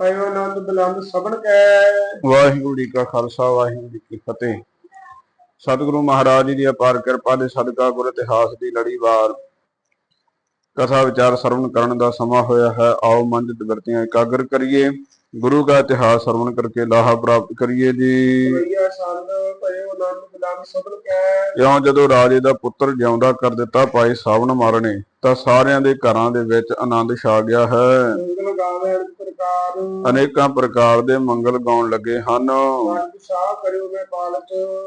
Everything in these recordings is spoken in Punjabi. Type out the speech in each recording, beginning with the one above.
ਪਇਓ ਆਨੰਦ ਬੁਲੰਦ ਸਭਨ ਕੈ। ਵਾਹਿਗੁਰੂ ਜੀ ਕਾ ਖਾਲਸਾ ਵਾਹਿਗੁਰੂ ਜੀ ਕੀ ਫਤਿਹ। ਸਤਿਗੁਰੂ ਮਹਾਰਾਜ ਜੀ ਦੀ ਅਪਾਰ ਕਿਰਪਾ ਦੇ ਸਦਕਾ ਗੁਰ ਇਤਿਹਾਸ ਦੀ ਲੜੀਵਾਰ ਕਥਾ ਵਿਚਾਰ ਸਰਵਣ ਕਰਨ ਦਾ ਸਮਾਂ ਹੋਇਆ ਹੈ। ਆਓ ਮਨ ਦੀ ਬਿਰਤੀਆਂ ਇਕਾਗਰ ਕਰੀਏ। ਗੁਰੂ ਦਾ ਇਤਿਹਾਸ ਸਰਵਣ ਕਰਕੇ ਲਾਹਾ ਪ੍ਰਾਪਤ ਕਰੀਏ ਜੀ। ਇਉਂ ਜਦੋਂ ਰਾਜੇ ਦਾ ਪੁੱਤਰ ਜਿਉਂਦਾ ਕਰ ਦਿੱਤਾ ਭਾਈ ਸਾਵਣ ਮਾਰਨੇ। ਤਾਂ ਸਾਰਿਆਂ ਦੇ ਘਰਾਂ ਦੇ ਵਿੱਚ ਆਨੰਦ ਛਾ ਗਿਆ ਹੈ। ਅਨੇਕਾਂ ਪ੍ਰਕਾਰ ਦੇ ਮੰਗਲ ਗਾਉਣ ਲੱਗੇ ਹਨ।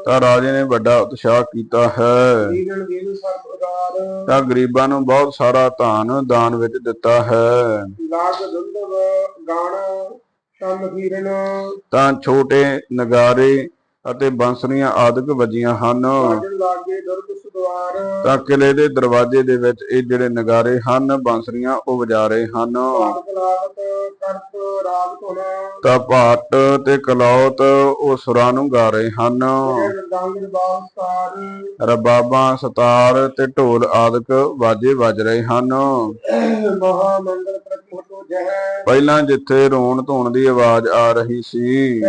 ਤਾਂ ਰਾਜੇ ਨੇ ਵੱਡਾ ਉਤਸ਼ਾਹ ਕੀਤਾ ਹੈ। ਤਾਂ ਗਰੀਬਾਂ ਨੂੰ ਬਹੁਤ ਸਾਰਾ ਧਨ ਦਾਨ ਵਿੱਚ ਦਿੱਤਾ ਹੈ। ਤਾਂ ਛੋਟੇ ਨਗਾਰੇ ਅਤੇ ਬੰਸਰੀਆਂ ਆਦਿਕ ਵਜੀਆਂ ਹਨ। ਲਾਗੇ ਦੁਰਗ ਤਾਂ ਕਿਲੇ ਦੇ ਦਰਵਾਜ਼ੇ ਦੇ ਵਿੱਚ ਇਹ ਜਿਹੜੇ ਨਗਾਰੇ ਹਨ ਬੰਸਰੀਆਂ ਉਹ ਵਜਾ ਰਹੇ ਹਨ। ਤਾਂ ਭਾਟ ਤੇ ਕਲੌਤ ਉਹ ਸੁਰਾਂ ਨੂੰ ਗਾ ਰਹੇ ਹਨ। ਰਬਾਬਾਂ ਸਤਾਰ ਤੇ ਢੋਲ ਆਦਿਕ ਵਾਜੇ ਵੱਜ ਰਹੇ ਹਨ। ਪਹਿਲਾਂ ਜਿੱਥੇ ਰੋਣ ਧੋਣ ਦੀ ਆਵਾਜ਼ ਆ ਰਹੀ ਸੀ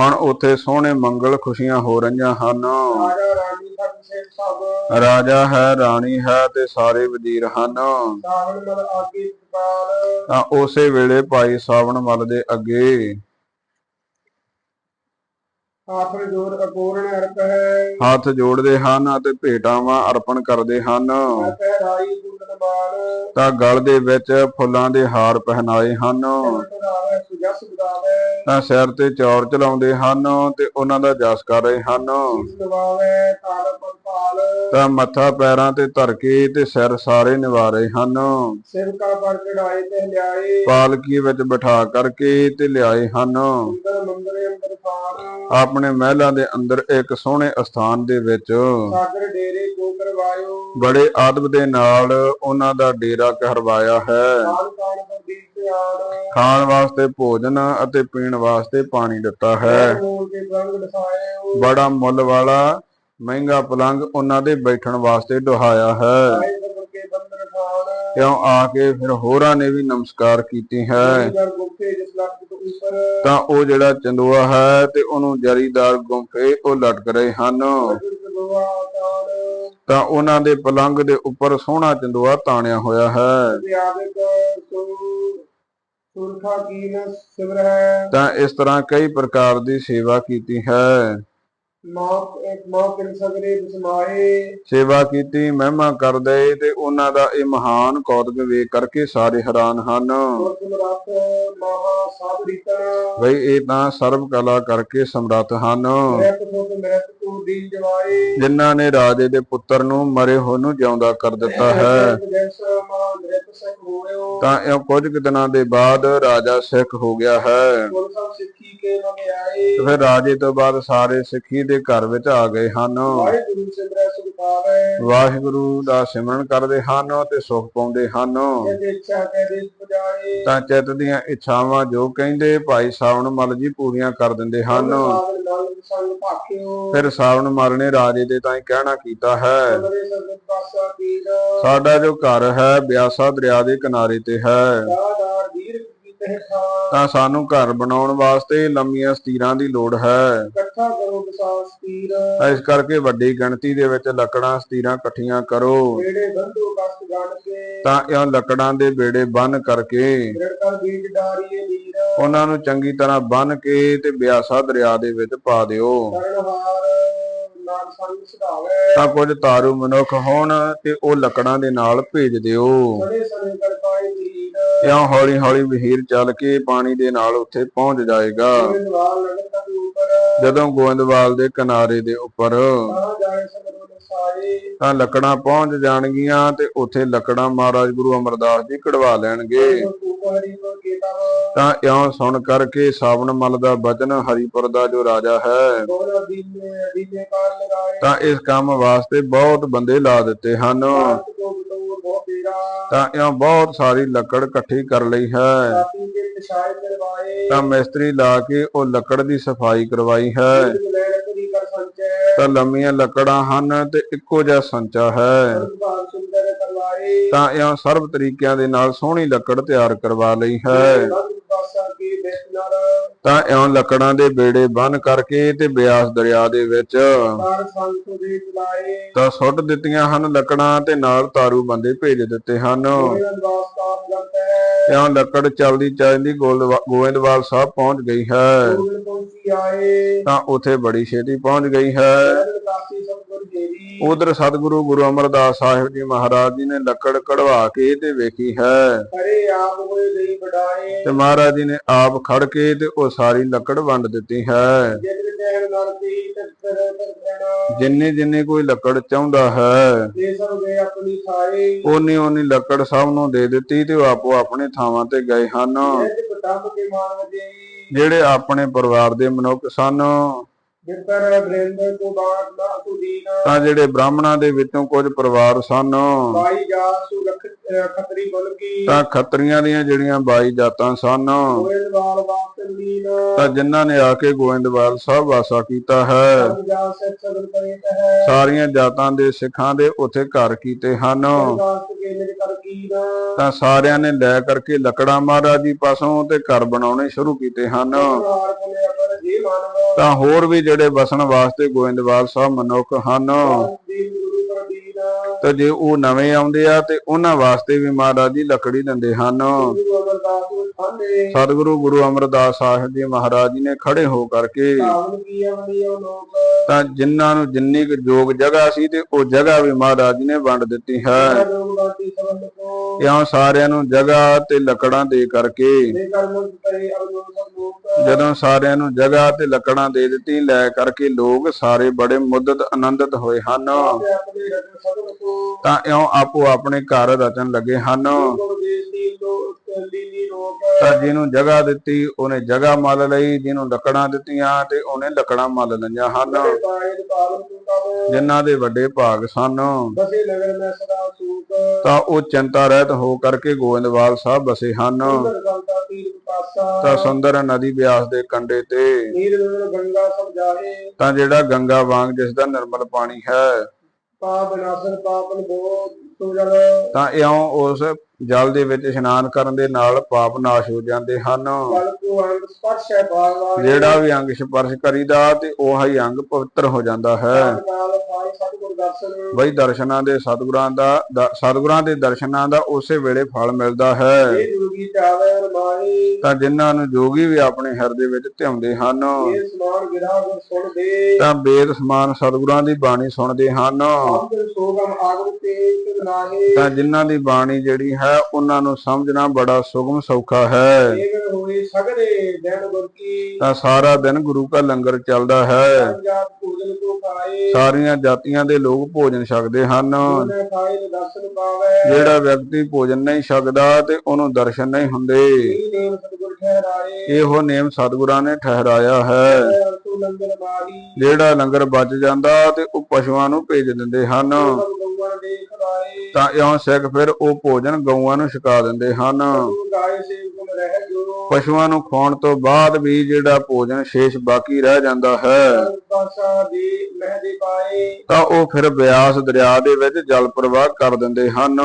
ਹੁਣ ਉੱਥੇ ਸੋਹਣੇ ਮੰਗਲ ਖੁਸ਼ੀਆਂ ਹੋ ਰਹੀਆਂ ਹਨ। ਰਾਣੀ ਸਭ ਸੇ ਸਭ ਰਾਜਾ ਹੈ ਰਾਣੀ ਹੈ ਤੇ ਸਾਰੇ ਵਜ਼ੀਰ ਹਨ। ਸਾਵਣ ਮਲ ਆਗੇ ਪਾਲ ਤਾਂ ਉਸੇ ਵੇਲੇ ਭਾਈ ਸਾਵਣ ਮਲ ਦੇ ਅੱਗੇ ਆਖਰ ਜੋਰ ਅਪੂਰਨ ਅਰਪ ਹੈ। ਹੱਥ ਜੋੜਦੇ ਹਨ ਅਤੇ ਭੇਟਾਵਾਂ ਅਰਪਣ ਕਰਦੇ ਹਨ। ਤੈ ਗਲ ਦੇ ਵਿੱਚ ਫੁੱਲਾਂ ਦੇ ਹਾਰ ਪਹਿਨਾਏ ਹਨ। ਤਾਂ ਸਿਰ ਤੇ ਚੌਰ ਚਲਾਉਂਦੇ ਹਨ ਤੇ ਉਹਨਾਂ ਦਾ ਜਸ ਕਰ ਰਹੇ ਹਨ। ਤਾਂ ਮੱਥਾ ਪੈਰਾਂ ਤੇ ਧਰ ਕੇ ਤੇ ਸਿਰ ਸਾਰੇ ਨਿਵਾ ਰਹੇ ਹਨ। ਸੇਵਕਾ ਪਰ ਚੜਾਏ ਤੇ ਲਿਆਏ। ਪਾਲਕੀ ਵਿੱਚ ਬਿਠਾ ਕਰਕੇ ਤੇ ਲਿਆਏ ਹਨ। ਆਪਣੇ ਮਹਿਲਾਂ ਦੇ ਅੰਦਰ ਇੱਕ ਸੋਹਣੇ ਅਸਥਾਨ ਦੇ ਵਿੱਚ ਸਾਗਰ ਡੇਰੇ ਕੋ ਕਰਵਾਇਓ ਬੜੇ ਆਦਬ ਦੇ ਨਾਲ ਉਹਨਾਂ ਦਾ ਡੇਰਾ ਕਹਿਰਵਾਇਆ ਹੈ। ਖਾਣ ਵਾਸਤੇ ਭੋਜਨ ਅਤੇ ਪੀਣ ਵਾਸਤੇ ਪਾਣੀ ਦਿੱਤਾ ਹੈ। ਬੜਾ ਮੁੱਲ ਵਾਲਾ ਮਹਿੰਗਾ ਪਲੰਗ ਉਹਨਾਂ ਦੇ ਬੈਠਣ ਵਾਸਤੇ ਡੁਹਾਇਆ ਹੈ। ਕਿਉਂ ਆ ਕੇ ਫਿਰ ਹੋਰਾਂ ਨੇ ਵੀ ਨਮਸਕਾਰ ਕੀਤੀ ਹੈ? ਤੋਂ ਉਹ ਜਿਹੜਾ ਚੰਦੂਆ ਹੈ ਤੇ ਉਹਨੂੰ ਜਰੀਦਾਰ ਗੁੰਫੇ ਉਹ ਲਟਕ ਰਹੇ ਹਨ। ਤਾਂ ਉਹਨਾਂ ਦੇ ਪਲੰਗ ਦੇ ਉੱਪਰ ਸੋਹਣਾ ਚੰਦੂਆ ਤਾਣਿਆ ਹੋਇਆ ਹੈ। ਤਾਂ ਇਸ ਤਰ੍ਹਾਂ ਕਈ ਪ੍ਰਕਾਰ ਦੀ ਸੇਵਾ ਕੀਤੀ ਹੈ। ਸਗਰੇ ਬਿਸਮਾਏ ਸੇਵਾ ਕੀਤੀ ਮਹਿਮਾ ਕਰਦੇ ਤੇ ਉਹਨਾਂ ਦਾ ਇਹ ਮਹਾਨ ਕੌਤਕ ਵੇਖ ਕਰਕੇ ਸਾਰੇ ਹੈਰਾਨ ਹਨ। ਬਈ ਇਹ ਤਾਂ ਸਰਬ ਕਲਾ ਕਰਕੇ ਸਮਰੱਥ ਹਨ। ਤੂ ਦੀ ਜਵਾਏ। ਜਿਨ੍ਹਾਂ ਨੇ ਰਾਜੇ ਦੇ ਪੁੱਤਰ ਨੂੰ ਮਰੇ ਹੋਏ ਨੂੰ ਜਿਉਂਦਾ ਕਰ ਦਿੱਤਾ ਹੈ। ਤਾਂ ਇਹ ਕੁਝ ਦਿਨਾਂ ਦੇ ਬਾਅਦ ਰਾਜਾ ਸਿੱਖ ਹੋ ਗਿਆ ਹੈ। ਫਿਰ ਰਾਜੇ ਤੋਂ ਬਾਅਦ ਸਾਰੇ ਸਿੱਖੀ ਦੇ ਘਰ ਵਿੱਚ ਆ ਗਏ ਹਨ। ਵਾਹਿਗੁਰੂ ਦਾ ਸਿਮਰਨ ਕਰਦੇ ਹਨ ਤੇ ਸੁਖ ਪਾਉਂਦੇ ਹਨ। ਤਾਂ ਚਿੱਤ ਦੀਆਂ ਇੱਛਾਵਾਂ ਜੋ ਕਹਿੰਦੇ ਭਾਈ ਸਾਵਣ ਮਲ ਜੀ ਪੂਰੀਆਂ ਕਰ ਦਿੰਦੇ ਹਨ। ਫਿਰ ਸਾਵਣ ਮਲ ਨੇ ਰਾਜੇ ਦੇ ਤਾਂ ਕਹਿਣਾ ਕੀਤਾ ਹੈ। ਸਾਡਾ ਜੋ ਘਰ ਹੈ, ਬਿਆਸਾ ਦਰਿਆ ਦੇ ਕਿਨਾਰੇ ਤੇ ਹੈ। ਤਾਂ ਸਾਨੂੰ ਘਰ ਬਣਾਉਣ ਵਾਸਤੇ ਲੰਮੀਆਂ ਸਤੀਰਾਂ ਦੀ ਲੋੜ ਹੈ। ਇਕੱਠਾ ਕਰੋ ਇਸ ਕਰਕੇ ਵੱਡੀ ਗਿਣਤੀ ਦੇ ਵਿੱਚ ਲੱਕੜਾਂ ਸਤੀਰਾਂ ਇਕੱਠੀਆਂ ਕਰੋ। ਜਿਹੜੇ ਬੰਧੂ ਕਸ਼ਟ ਗਣ ਕੇ। ਤਾਂ ਇਹ ਲੱਕੜਾਂ ਦੇ ਬੇੜੇ ਬੰਨ ਕਰਕੇ ਗ੍ਰਿੜਕਰ ਬੀਜ ਡਾਰੀਏ ਵੀਰ ਉਹਨਾਂ ਨੂੰ ਚੰਗੀ ਤਰ੍ਹਾਂ ਬੰਨ ਕੇ ਤੇ ਬਿਆਸਾ ਦਰਿਆ ਦੇ ਵਿੱਚ ਪਾ ਦਿਓ। ਕਰਨਹਾਰ ਤਾਂ ਕੁਝ ਤਾਰੂ ਮਨੁੱਖ ਹੋਣ ਤੇ ਉਹ ਲੱਕੜਾਂ ਦੇ ਨਾਲ ਭੇਜ ਦਿਓ। ਇਉਂ ਹੌਲੀ ਹੌਲੀ ਵਹੀਰ ਚੱਲ ਕੇ ਪਾਣੀ ਦੇ ਨਾਲ ਉੱਥੇ ਪਹੁੰਚ ਜਾਏਗਾ। ਜਦੋਂ ਗੋਇੰਦਵਾਲ ਦੇ ਕਿਨਾਰੇ ਦੇ ਉੱਪਰ ਤਾਂ ਲੱਕੜਾਂ ਪਹੁੰਚ ਜਾਣਗੀਆਂ ਤੇ ਉੱਥੇ ਲੱਕੜਾਂ ਮਹਾਰਾਜ ਗੁਰੂ ਅਮਰਦਾਸ ਜੀ ਕਢਵਾ ਲੈਣਗੇ। ਤਾਂ ਇਉਂ ਸੁਣ ਕਰਕੇ ਸਾਵਣ ਮਲ ਦਾ ਬਚਨ ਹਰੀਪੁਰ ਦਾ ਜੋ ਰਾਜਾ ਹੈ, ਤਾਂ ਇਸ ਕੰਮ ਵਾਸਤੇ ਬਹੁਤ ਬੰਦੇ ਲਾ ਦਿੱਤੇ ਹਨ। ਤਾਂ ਇਉਂ ਬਹੁਤ ਸਾਰੀ ਲੱਕੜ ਇਕੱਠੀ ਕਰ ਲਈ ਹੈ। ਤਾਂ ਮਿਸਤਰੀ ਲਾ ਕੇ ਉਹ ਲੱਕੜ ਦੀ ਸਫ਼ਾਈ ਕਰਵਾਈ ਹੈ। ਤਾਂ ਲੰਮੀਆਂ ਲੱਕੜਾਂ ਹਨ ਤੇ ਇੱਕੋ ਜਿਹਾ ਸੰਚਾ ਹੈ। ਤਾਂ ਇਉਂ ਸਰਬ ਤਰੀਕਿਆਂ ਦੇ ਨਾਲ ਸੋਹਣੀ ਲੱਕੜ ਤਿਆਰ ਕਰਵਾ ਲਈ ਹੈ। ਤਾਂ ਇਉਂ ਲੱਕੜਾਂ ਦੇ ਬੇੜੇ ਬੰਨ ਕਰਕੇ ਤੇ ਬਿਆਸ ਦਰਿਆ ਦੇ ਵਿੱਚ ਤਾਂ ਸੁੱਟ ਦਿੱਤੀਆਂ ਹਨ ਲੱਕੜਾਂ ਤੇ ਨਾਲ ਤਾਰੂ ਬੰਦੇ ਭੇਜ ਦਿੱਤੇ ਹਨ। ਇਉਂ ਲੱਕੜ ਚਲਦੀ ਚੱਲਦੀ ਗੋਇੰਦਵਾਲ ਸਾਹਿਬ ਪਹੁੰਚ ਗਈ ਹੈ। ਤਾਂ ਉਥੇ ਬੜੀ ਛੇਤੀ ਪਹੁੰਚ ਗਈ ਹੈ। ਉਧਰ ਸਤਿਗੁਰੂ ਗੁਰੂ ਅਮਰਦਾਸ ਸਾਹਿਬ ਜੀ ਮਹਾਰਾਜ ਜੀ ਨੇ ਲੱਕੜ ਕਢਵਾ ਕੇ ਤੇ ਵੇਖੀ ਹੈ। ਹਰੇ ਆਪ ਹੋਏ ਲਈ ਵਡਾਏ। ਤੇ ਮਹਾਰਾਜ ਜੀ ਨੇ ਆਪ ਖੜ ਕੇ ਤੇ ਉਹ ਸਾਰੀ ਲੱਕੜ ਵੰਡ ਦਿੱਤੀ ਹੈ। ਜਿੰਨੀ ਜਿੰਨੀ ਕੋਈ ਲੱਕੜ ਚਾਹੁੰਦਾ ਹੈ ਦੇ ਸਭ ਗਏ ਆਪਣੀ ਥਾਏ ਓਨੀ ਓਨੀ ਲੱਕੜ ਸਭ ਨੂੰ ਦੇ ਦਿੱਤੀ ਤੇ ਉਹ ਆਪੋ ਆਪਣੇ ਥਾਵਾਂ ਤੇ ਗਏ ਹਨ। ਜਿਹੜੇ ਆਪਣੇ ਪਰਿਵਾਰ ਦੇ ਮਨੁੱਖ ਸਨ ਜਿਤਰ ਬ੍ਰਿੰਦ ਕੋ ਬਾਤ ਨਾ ਸੁਦੀਨਾ ਤਾਂ ਜਿਹੜੇ ਬ੍ਰਾਹਮਣਾਂ ਦੇ ਵਿੱਚੋਂ ਕੁਝ ਪਰਿਵਾਰ ਸਨ ਬਾਈ ਖਤਰੀ ਬਲ ਕੀ। ਤਾਂ ਖੱਤਰੀਆਂ ਦੀਆਂ ਜਿਹੜੀਆਂ 22 ਜਾਤਾਂ ਸਨ ਗੋਇੰਦਵਾਲ ਤਾਂ ਜਿਨ੍ਹਾਂ ਨੇ ਆ ਕੇ ਗੋਇੰਦਵਾਲ ਸਾਹਿਬ ਵਾਸਾ ਕੀਤਾ ਹੈ ਸਾਰੀਆਂ ਜਾਤਾਂ ਦੇ ਸਿੱਖਾਂ ਦੇ ਉੱਥੇ ਘਰ ਕੀਤੇ ਹਨ। ਤਾਂ ਸਾਰਿਆਂ ਨੇ ਲੈ ਕਰਕੇ ਲੱਕੜਾਂ ਮਹਾਰਾਜ ਜੀ ਪਾਸੋਂ ਤੇ ਘਰ ਬਣਾਉਣੇ ਸ਼ੁਰੂ ਕੀਤੇ ਹਨ। ਤਾਂ ਹੋਰ ਵੀ ਜਿਹੜੇ ਵਸਣ ਵਾਸਤੇ ਗੋਇੰਦਵਾਲ ਸਾਹਿਬ ਮਨੁੱਖ ਹਨ। ਤੇ ਜੇ ਉਹ ਨਵੇਂ ਆਉਂਦੇ ਆ ਤੇ ਉਹਨਾਂ ਵਾਸਤੇ ਵੀ ਮਹਾਰਾਜ ਜੀ ਲੱਕੜੀ ਦਿੰਦੇ ਹਨ। ਸਤਿਗੁਰੂ ਗੁਰੂ ਅਮਰਦਾਸ ਸਾਹਿਬ ਜੀ ਮਹਾਰਾਜ ਜੀ ਨੇ ਖੜੇ ਹੋ ਕਰਕੇ ਉਹ ਤਾਂ ਜਿਨ੍ਹਾਂ ਨੂੰ ਜਿੰਨੀ ਕੁ ਯੋਗ ਜਗ੍ਹਾ ਸੀ ਤੇ ਉਹ ਜਗ੍ਹਾ ਵੀ ਮਹਾਰਾਜ ਜੀ ਨੇ ਵੰਡ ਦਿੱਤੀ ਹੈ। ਲੋਕ ਸਾਰਿਆਂ ਨੂੰ ਜਗ੍ਹਾ ਤੇ ਲੱਕੜਾਂ ਦੇ ਕਰਕੇ ਜਦੋਂ ਸਾਰਿਆਂ ਨੂੰ ਜਗ੍ਹਾ ਤੇ ਲੱਕੜਾਂ ਦੇ ਦਿੱਤੀ, ਲੈ ਕਰਕੇ ਲੋਕ ਸਾਰੇ ਬੜੇ ਮੁੱਦਤ ਆਨੰਦਿਤ ਹੋਏ ਹਨ। ਤਾਂ ਇਉਂ ਆਪੋ ਆਪਣੇ ਘਰ ਰਚਣ ਲੱਗੇ ਹਨ। ਤਾਂ ਜਿਹਨੂੰ ਜਗ੍ਹਾ ਦਿੱਤੀ, ਉਹਨੇ ਜਗ੍ਹਾ ਮੱਲ ਲਈ। ਜਿਹਨੂੰ ਲੱਕੜਾਂ ਦਿੱਤੀਆਂ ਤੇ ਉਹਨੇ ਲੱਕੜਾਂ ਮੱਲ ਲਈਆਂ ਹਨ। ਜਿਨ੍ਹਾਂ ਦੇ ਵੱਡੇ ਭਾਗ ਸਨ। ਤਾਂ ਉਹ ਚਿੰਤਾ ਰਹਿਤ ਹੋ ਕਰਕੇ ਗੋਇੰਦਵਾਲ ਸਾਹਿਬ ਬਸੇ ਹਨ। ਤਾਂ ਸੁੰਦਰ ਨਦੀ ਬਿਆਸ ਦੇ ਕੰਢੇ ਤੇ। ਤਾਂ ਜਿਹੜਾ ਗੰਗਾ ਵਾਂਗ ਜਿਸ ਦਾ ਨਿਰਮਲ ਪਾਣੀ ਹੈ ਪਾਪ ਨਾਸਨ ਪਾਪਨ ਬੋ ਤੁਜਲ ਤਾਂ ਇਉਂ ਉਸ ਜਲ ਦੇ ਵਿੱਚ ਇਸ਼ਨਾਨ ਕਰਨ ਦੇ ਨਾਲ ਪਾਪ ਨਾਸ਼ ਹੋ ਜਾਂਦੇ ਹਨ। ਜਿਹੜਾ ਵੀ ਅੰਗ ਸਪਰਸ਼ ਕਰੀਦਾ ਤੇ ਉਹ ਹੀ ਅੰਗ ਪਵਿੱਤਰ ਹੋ ਜਾਂਦਾ ਹੈ। ਬਈ ਦਰਸ਼ਨਾਂ ਦੇ ਸਤਿਗੁਰਾਂ ਦਾ, ਸਤਿਗੁਰਾਂ ਦੇ ਦਰਸ਼ਨਾਂ ਦਾ ਉਸੇ ਵੇਲੇ ਫਲ ਮਿਲਦਾ ਹੈ। ਤਾਂ ਜਿਨ੍ਹਾਂ ਨੂੰ ਜੋਗੀ ਵੀ ਆਪਣੇ ਹਿਰਦੇ ਵਿੱਚ ਧਿਆਉਂਦੇ ਹਨ, ਤਾਂ ਬੇਦ ਸਮਾਨ ਸਤਿਗੁਰਾਂ ਦੀ ਬਾਣੀ ਸੁਣਦੇ ਹਨ। ਤਾਂ ਜਿਨ੍ਹਾਂ ਦੀ ਬਾਣੀ ਜਿਹੜੀ ਹੈ ਉਹਨਾਂ ਨੂੰ ਸਮਝਣਾ ਬੜਾ ਸੁਗਮ ਸੌਖਾ ਹੈ। ਕੀ ਤਾਂ ਸਾਰਾ ਦਿਨ ਗੁਰੂ ਦਾ ਲੰਗਰ ਚੱਲਦਾ ਹੈ। ਕੋ ਸਾਰੀਆਂ ਜਾਤੀਆਂ ਦੇ ਲੋਕ ਭੋਜਨ ਛਕਦੇ ਹਨ। ਜਿਹੜਾ ਵਿਅਕਤੀ ਭੋਜਨ ਨਹੀਂ ਛਕਦਾ ਤੇ ਉਹਨੂੰ ਦਰਸ਼ਨ ਨਹੀਂ ਹੁੰਦੇ। ਇਹੋ ਨੇਮ ਸਤਿਗੁਰਾਂ ਨੇ ਠਹਿਰਾਇਆ ਹੈ। ਜਿਹੜਾ ਲੰਗਰ ਬਚ ਜਾਂਦਾ ਤੇ ਉਹ ਪਸ਼ੂਆਂ ਨੂੰ ਭੇਜ ਦਿੰਦੇ ਹਨ। ਤਾਂ ਇਉਂ ਸਿੱਖ ਫਿਰ ਉਹ ਭੋਜਨ ਗਊਆਂ ਨੂੰ ਛਕਾ ਦਿੰਦੇ ਹਨ। ਪਸ਼ੂਆਂ ਨੂੰ ਖਾਣ ਤੋਂ ਬਾਅਦ ਵੀ ਜਿਹੜਾ ਭੋਜਨ ਸ਼ੇਸ਼ ਬਾਕੀ ਰਹਿ ਜਾਂਦਾ ਹੈ। ਤਾਂ ਉਹ ਫਿਰ ਬਿਆਸ ਦਰਿਆ ਦੇ ਵਿੱਚ ਜਲ ਪ੍ਰਵਾਹ ਕਰ ਦਿੰਦੇ ਹਨ।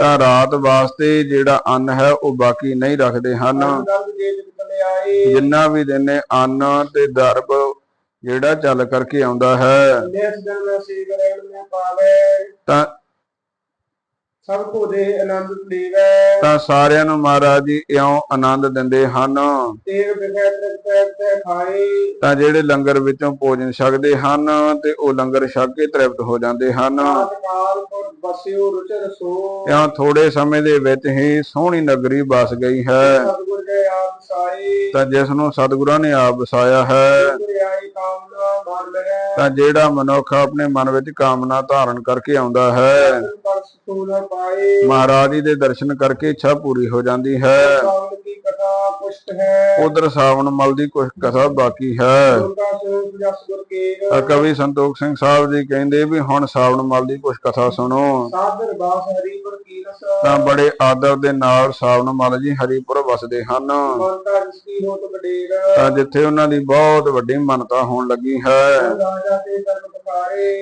ਤਾਂ ਰਾਤ ਵਾਸਤੇ ਜਿਹੜਾ ਅੰਨ ਹੈ, ਉਹ ਬਾਕੀ ਨਹੀਂ ਰੱਖਦੇ ਹਨ। ਜਿੰਨਾ ਵੀ ਦਿਨੇ ਅੰਨ ਤੇ ਦਰਬ ਜਿਹੜਾ ਚੱਲ ਕਰਕੇ ਆਉਂਦਾ ਹੈ। ਤਾਂ ਸਭ ਕੋ ਦੇ ਆਨੰਦ ਲੇਵੇ ਤਾਂ ਸਾਰਿਆਂ ਨੂੰ ਮਹਾਰਾਜ ਜੀ ਇਉਂ ਆਨੰਦ ਦਿੰਦੇ ਹਨ। ਤੇਗ ਤੇ ਖਾਏ। ਤਾਂ ਜਿਹੜੇ ਲੰਗਰ ਵਿੱਚੋਂ ਭੋਜਨ ਛਕਦੇ ਹਨ ਤੇ ਉਹ ਲੰਗਰ ਛਕ ਕੇ ਤ੍ਰਿਪਤ ਹੋ ਜਾਂਦੇ ਹਨ। ਬਸਿਓ ਰੁਚ ਰਸੋ ਇਉਂ ਥੋੜੇ ਸਮੇਂ ਦੇ ਵਿੱਚ ਹੀ ਸੋਹਣੀ ਨਗਰੀ ਬਸ ਗਈ ਹੈ। ਸਤਿਗੁਰ ਦੇ ਆਪ ਸਾਈ ਤਾਂ ਜਿਸ ਨੂੰ ਸਤਿਗੁਰਾਂ ਨੇ ਆਪ ਵਸਾਇਆ ਹੈ। ਤਾਂ ਜਿਹੜਾ ਮਨੁੱਖ ਆਪਣੇ ਮਨ ਵਿੱਚ ਕਾਮਨਾ ਧਾਰਨ ਕਰਕੇ ਆਉਂਦਾ ਹੈ। ਪਾਏ ਮਹਾਰਾਜ ਜੀ ਦੇ ਦਰਸ਼ਨ ਕਰਕੇ ਇੱਛਾ ਪੂਰੀ ਹੋ ਜਾਂਦੀ ਹੈ। ਕਾਮਨ ਕੀ ਕਥਾ ਪੁਸ਼ਟ ਹੈ ਉਧਰ ਸਾਵਣ ਮਲ ਦੀ ਕੁਝ ਕਥਾ ਬਾਕੀ ਹੈ। ਕਵੀ ਸੰਤੋਖ ਸਿੰਘ ਸਾਹਿਬ ਜੀ ਕਹਿੰਦੇ ਵੀ ਹੁਣ ਸਾਵਣ ਮਲ ਦੀ ਕੁਝ ਕਥਾ ਸੁਣੋ। ਸਾਧਰ ਬਾਸ ਹਰੀ ਗੁਰ ਤਾਂ ਬੜੇ ਆਦਰ ਦੇ ਨਾਲ ਸਾਵਣ ਮਲ ਜੀ ਹਰੀਪੁਰ ਵਸਦੇ ਹਨ। ਤਾਂ ਜਿੱਥੇ ਉਹਨਾਂ ਦੀ ਬਹੁਤ ਵੱਡੀ ਮੰਨਤਾ ਹੋਣ ਲੱਗੀ ਹੈ।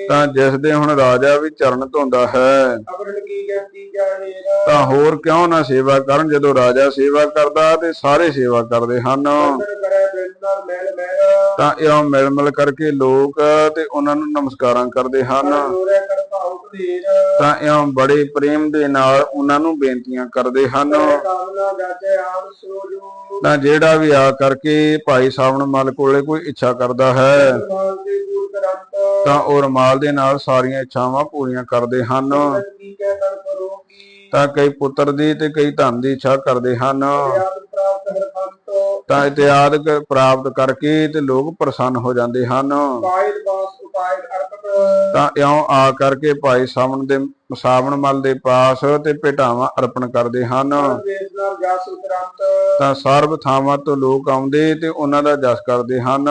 ਤਾਂ ਜਿਸ ਦੇ ਹੁਣ ਰਾਜਾ ਵੀ ਚਰਨ ਧੋਂਦਾ ਹੈ। ਅਬਰਨ ਕੀ ਤਾਂ ਹੋਰ ਕਿਉਂ ਨਾ ਸੇਵਾ ਕਰਨ ਜਦੋਂ ਰਾਜਾ ਸੇਵਾ ਕਰਦਾ ਤੇ ਸਾਰੇ ਸੇਵਾ ਕਰਦੇ ਹਨ। ਤਾਂ ਇਉਂ ਮਿਲ ਮਿਲ ਕਰਕੇ ਲੋਕ ਤੇ ਉਹਨਾਂ ਨੂੰ ਨਮਸਕਾਰਾਂ ਕਰਦੇ ਹਨ। ਤਾਂ ਇਉਂ ਬੜੇ ਪ੍ਰੇਮ ਦੇ ਨਾਲ ਉਹਨਾਂ ਨੂੰ ਬੇਨਤੀਆਂ ਕਰਦੇ ਹਨ। ਤਾਂ ਜਿਹੜਾ ਵੀ ਆ ਕਰਕੇ ਭਾਈ ਸਾਵਣ ਮਲ ਕੋਲੇ ਕੋਈ ਇੱਛਾ ਕਰਦਾ ਹੈ ਤਾਂ ਉਹ ਰਮਾਲ ਦੇ ਨਾਲ ਸਾਰੀਆਂ ਇੱਛਾਵਾਂ ਪੂਰੀਆਂ ਕਰਦੇ ਹਨ। ਤਾਂ ਕਈ ਪੁੱਤਰ ਦੀ ਤੇ ਕਈ ਧਨ ਦੀ ਇੱਛਾ ਕਰਦੇ ਹਨ। ਤਾਂ ਇਤਿਆਦ ਪ੍ਰਾਪਤ ਕਰਕੇ ਤੇ ਲੋਕ ਪ੍ਰਸੰਨ ਹੋ ਜਾਂਦੇ ਹਨ। ਪਾਇਲ ਤਾਂ ਇਉਂ ਆ ਕਰਕੇ ਭਾਈ ਸਾਵਣ ਦੇ, ਸਾਵਣ ਮਲ ਦੇ ਪਾਸ ਤੇ ਭੇਟਾਵਾਂ ਅਰਪਣ ਕਰਦੇ ਹਨ। ਤਾਂ ਸਰਬ ਥਾਵਾਂ ਤੋਂ ਲੋਕ ਆਉਂਦੇ ਤੇ ਉਹਨਾਂ ਦਾ ਜਸ ਕਰਦੇ ਹਨ।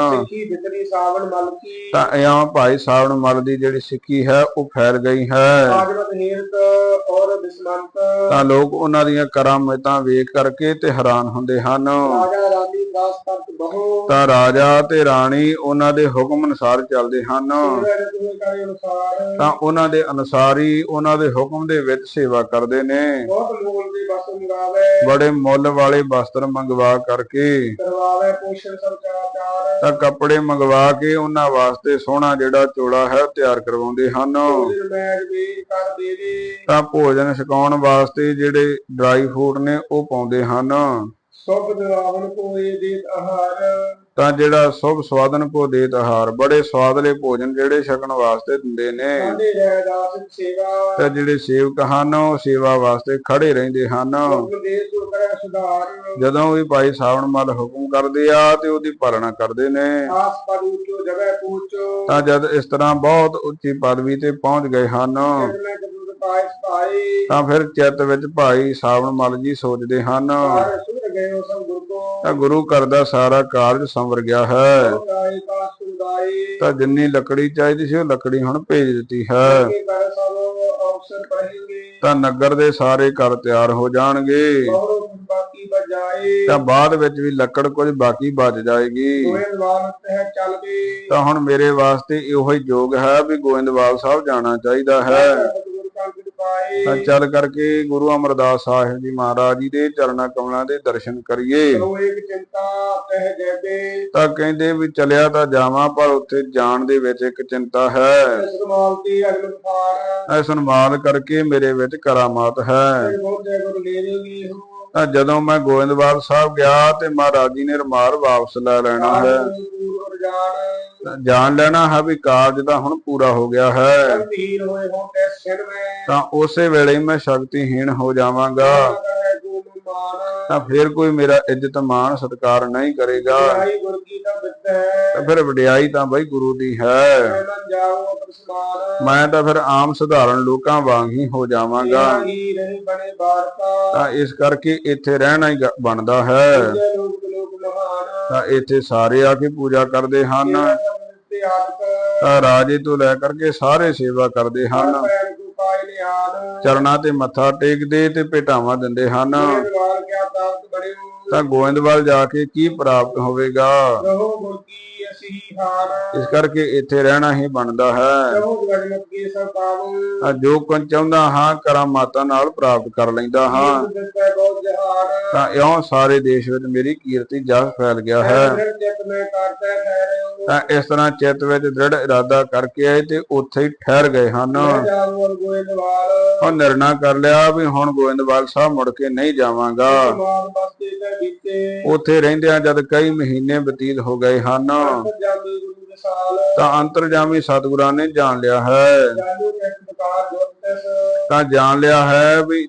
ਤਾਂ ਇਉਂ ਭਾਈ ਸਾਵਣ ਮਲ ਦੀ ਜਿਹੜੀ ਸਿੱਖੀ ਹੈ, ਉਹ ਫੈਲ ਗਈ ਹੈ। ਤਾਂ ਲੋਕ ਉਹਨਾਂ ਦੀਆਂ ਕਰਾਮਤਾਂ ਵੇਖ ਕਰਕੇ ਤੇ ਹੈਰਾਨ ਹੁੰਦੇ ਹਨ। ਰਾਜਾ ਰਾਣੀ ਤਾਂ ਰਾਜਾ ਤੇ ਰਾਣੀ ਉਹਨਾਂ ਦੇ ਹੁਕਮ ਅਨੁਸਾਰ ਚੱਲਦੇ ਹਨ। ਤਾਂ ਉਹਨਾਂ ਦੇ ਅਨੁਸਾਰ ਹੀ ਉਹਨਾਂ ਦੇ ਹੁਕਮ ਦੇ ਵਿੱਚ ਸੇਵਾ ਕਰਦੇ ਨੇ। ਬੜੇ ਮੁੱਲ ਵਾਲੇ ਵਸਤਰ ਮੰਗਵਾ ਕਰਕੇ। ਤਾਂ ਕੱਪੜੇ ਮੰਗਵਾ ਕੇ ਉਹਨਾਂ ਵਾਸਤੇ ਸੋਹਣਾ ਜਿਹੜਾ ਚੋਲਾ ਹੈ ਤਿਆਰ ਕਰਵਾਉਂਦੇ ਹਨ। ਤਾਂ ਭੋਜਨ ਛਕਾਉਣ ਵਾਸਤੇ ਜਿਹੜੇ ਡਰਾਈ ਫਰੂਟ ਨੇ ਉਹ ਪਾਉਂਦੇ ਹਨ। ਸੁਭ ਦਿਵਾਵਨ ਕੋਏ ਦੇਤ ਆਹਾਰ। ਤਾਂ ਜਿਹੜਾ ਸੁਭ ਸਵਾਦਨ ਕੋ ਦੇਤ ਆਹਾਰ ਬੜੇ ਸਵਾਦਲੇ ਭੋਜਨ ਜਿਹੜੇ ਛਕਣ ਵਾਸਤੇ ਦਿੰਦੇ ਨੇ। ਸੇਵਾ। ਤੇ ਜਿਹੜੇ ਸੇਵਕ ਹਨ ਉਹ ਸੇਵਾ ਵਾਸਤੇ ਖੜੇ ਰਹਿੰਦੇ ਹਨ। ਜਦੋਂ ਵੀ ਭਾਈ ਸਾਵਣ ਮਲ ਹੁਕਮ ਕਰਦੇ ਆ ਤੇ ਉਹਦੀ ਪਾਲਣਾ ਕਰਦੇ ਨੇ। ਆਸ ਪਰ ਉੱਚੋ ਜਗ੍ਹਾ ਪੂਚੋ ਤਾਂ ਜਦ ਇਸ ਤਰ੍ਹਾਂ ਬਹੁਤ ਉੱਚੀ ਪਦਵੀ ਤੇ ਪਹੁੰਚ ਗਏ ਹਨ ਤਾਂ ਫਿਰ ਚਿੱਤ ਵਿੱਚ ਭਾਈ ਸਾਵਣ ਮਲ ਜੀ ਸੋਚਦੇ ਹਨ। ਗਏ ਹੋ ਸਭ ਗੁਰ ਕੋ ਤਾਂ ਗੁਰੂ ਘਰ ਦਾ ਸਾਰਾ ਕਾਰਜ ਸੰਵਰ ਗਿਆ ਹੈ ਸੁਦਾਈ ਤਾਂ ਜਿੰਨੀ ਲੱਕੜੀ ਚਾਹੀਦੀ ਸੀ ਉਹ ਲੱਕੜੀ ਹੁਣ ਭੇਜ ਦਿੱਤੀ ਹੈ। ਕਰ ਸਭ ਅਵਸਰ ਪੜੇਂਗੇ ਤਾਂ ਨਗਰ ਦੇ ਸਾਰੇ ਘਰ ਤਿਆਰ ਹੋ ਜਾਣਗੇ। ਬਾਕੀ ਬਜਾਏ। ਤਾਂ ਬਾਅਦ ਵਿੱਚ ਵੀ ਲੱਕੜ ਕੁਝ ਬਾਕੀ ਬਚ ਜਾਏਗੀ। ਗੋਇੰਦਵਾਲ ਤਹਿ ਚੱਲ ਵੀ ਤਾਂ ਹੁਣ ਮੇਰੇ ਵਾਸਤੇ ਇਹੋ ਹੀ ਯੋਗ ਹੈ ਵੀ ਗੋਇੰਦਵਾਲ ਸਾਹਿਬ ਜਾਣਾ ਚਾਹੀਦਾ ਹੈ। ਤਾਂ ਚੱਲ ਕਰਕੇ ਗੁਰੂ ਅਮਰਦਾਸ ਸਾਹਿਬ ਜੀ ਮਹਾਰਾਜ ਜੀ ਦੇ ਚਰਨਾਂ ਕਮਲਾਂ ਦੇ ਦਰਸ਼ਨ ਕਰੀਏ। ਤਾਂ ਕਹਿੰਦੇ ਵੀ ਚਲਿਆ ਤਾਂ ਜਾਵਾਂ ਪਰ ਉੱਥੇ ਜਾਣ ਦੇ ਵਿੱਚ ਇੱਕ ਚਿੰਤਾ ਹੈ। ਐ ਸਨਮਾਨ ਕਰਕੇ ਮੇਰੇ ਵਿੱਚ ਕਰਾਮਾਤ ਹੈ। ਤਾਂ ਜਦੋਂ ਮੈਂ ਗੋਇੰਦਵਾਲ ਸਾਹਿਬ ਗਿਆ ਤੇ ਮਹਾਰਾਜ ਜੀ ਨੇ ਰਮਾਲ ਵਾਪਸ ਲੈ ਲੈਣਾ ਹੈ। ਜਾਣ ਲੈਣਾ ਹੈ ਵੀ ਕਾਰਜ ਤਾਂ ਹੁਣ ਪੂਰਾ ਹੋ ਗਿਆ ਹੈ। ਤੇ ਉਸੇ ਵੇਲੇ ਮੈਂ ਸ਼ਕਤੀਹੀਣ ਹੋ ਜਾਵਾਂਗਾ। ਤਾਂ ਫਿਰ ਕੋਈ ਮੇਰਾ ਇੱਜ਼ਤ ਮਾਣ ਸਤਿਕਾਰ ਨਹੀਂ ਕਰੇਗਾ। ਆਈ ਗੁਰ ਕੀ ਦਾ ਬਿੱਤ ਹੈ। ਤਾਂ ਫਿਰ ਵਡਿਆਈ ਤਾਂ ਬਈ ਗੁਰੂ ਦੀ ਹੈ। ਮੈਂ ਤਾਂ ਫਿਰ ਆਮ ਸਧਾਰਨ ਲੋਕਾਂ ਵਾਂਗ ਹੀ ਹੋ ਜਾਵਾਂਗਾ। ਤਾਂ ਇਸ ਕਰਕੇ ਇੱਥੇ ਰਹਿਣਾ ਹੀ ਬਣਦਾ ਹੈ। ਤਾਂ ਇੱਥੇ ਸਾਰੇ ਆ ਕੇ ਪੂਜਾ ਕਰਦੇ ਹਨ। ਤੇ ਰਾਜੇ ਤੋਂ ਲੈ ਕਰਕੇ ਸਾਰੇ ਸੇਵਾ ਕਰਦੇ ਹਨ। ਚਰਨਾਂ ਤੇ ਮੱਥਾ ਟੇਕਦੇ ਤੇ ਭੇਟਾਵਾਂ ਦਿੰਦੇ ਹਨ। ਤਾਂ ਗੋਇੰਦਵਾਲ ਜਾ ਕੇ ਕੀ ਪ੍ਰਾਪਤ ਹੋਵੇਗਾ? ਇਸ ਕਰਕੇ ਇੱਥੇ ਰਹਿਣਾ ਹੀ ਬਣਦਾ ਹੈ। ਜੋ ਕੁਝ ਚਾਹੁੰਦਾ ਹਾਂ ਕਰਾਮਾਤਾਂ ਨਾਲ ਪ੍ਰਾਪਤ ਕਰ ਲੈਂਦਾ ਹਾਂ। ਤਾਂ ਇਉਂ ਸਾਰੇ ਦੇਸ਼ ਵਿੱਚ ਮੇਰੀ ਕੀਰਤੀ ਜਸ ਫੈਲ ਗਿਆ ਹੈ। ਤਾਂ ਇਸ ਤਰ੍ਹਾਂ ਚਿੱਤ ਵਿੱਚ ਦ੍ਰਿੜ ਇਰਾਦਾ ਕਰਕੇ ਆਏ ਤੇ ਉੱਥੇ ਹੀ ਠਹਿਰ ਗਏ ਹਨ। ਉਹ ਨਿਰਣਾ ਕਰ ਲਿਆ ਵੀ ਹੁਣ ਗੋਇੰਦਵਾਲ ਸਾਹਿਬ ਮੁੜ ਕੇ ਨਹੀਂ ਜਾਵਾਂਗਾ। ਉੱਥੇ ਰਹਿੰਦਿਆਂ ਜਦ ਕਈ ਮਹੀਨੇ ਬਤੀਤ ਹੋ ਗਏ ਹਨ। ਤਾਂ ਅੰਤਰਜਾਮੀ ਸਤਿਗੁਰਾਂ ਨੇ ਜਾਣ ਲਿਆ ਹੈ। ਤਾਂ ਜਾਣ ਲਿਆ ਹੈ ਵੀ